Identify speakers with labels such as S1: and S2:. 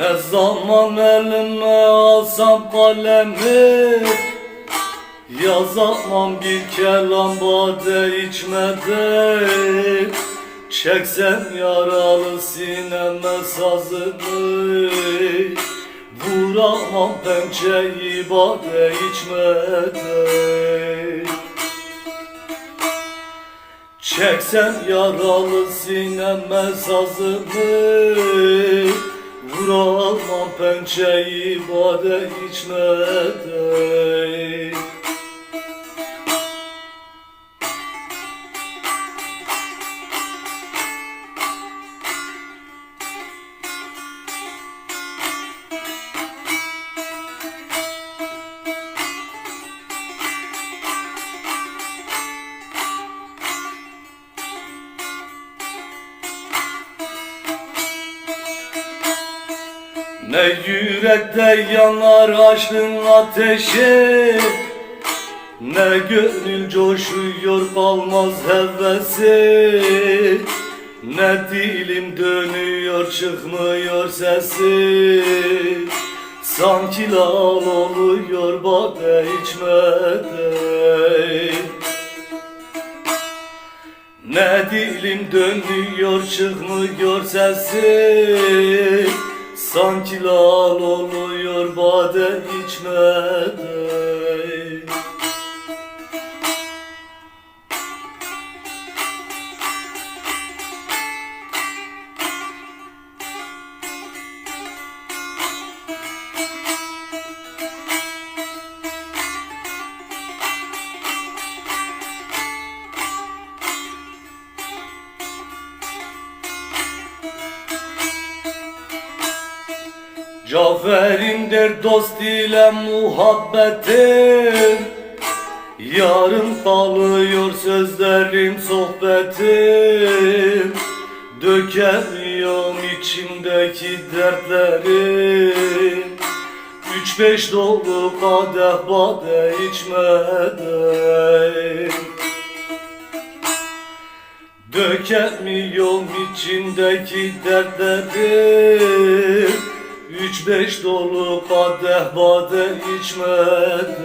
S1: Ne zaman elime alsam kalemi Yazamam bir kelam bade içmeden Çeksem yaralı sineme sazını Vuramam pençeyi bade içmeden Çeksem yaralı sineme sazını Vuramam pençeyi bade içmeden Ne yürekte yanar aşkın ateşi Ne gönül coşuyor kalmaz hevesi Ne dilim dönüyor çıkmıyor sesi. Sanki lal oluyor bade içmeden ne dilim dönüyor çıkmıyor sesi Sanki lal oluyor bade içmeden Cafer'imdir dost ile muhabbetim. Yarın kalıyor sözlerim sohbetim. Dökemiyorum içimdeki dertlerim. Üç beş dolu kadeh bade içmeden Dökemiyorum içimdeki dertleri Üç beş dolu kadeh bade içmeden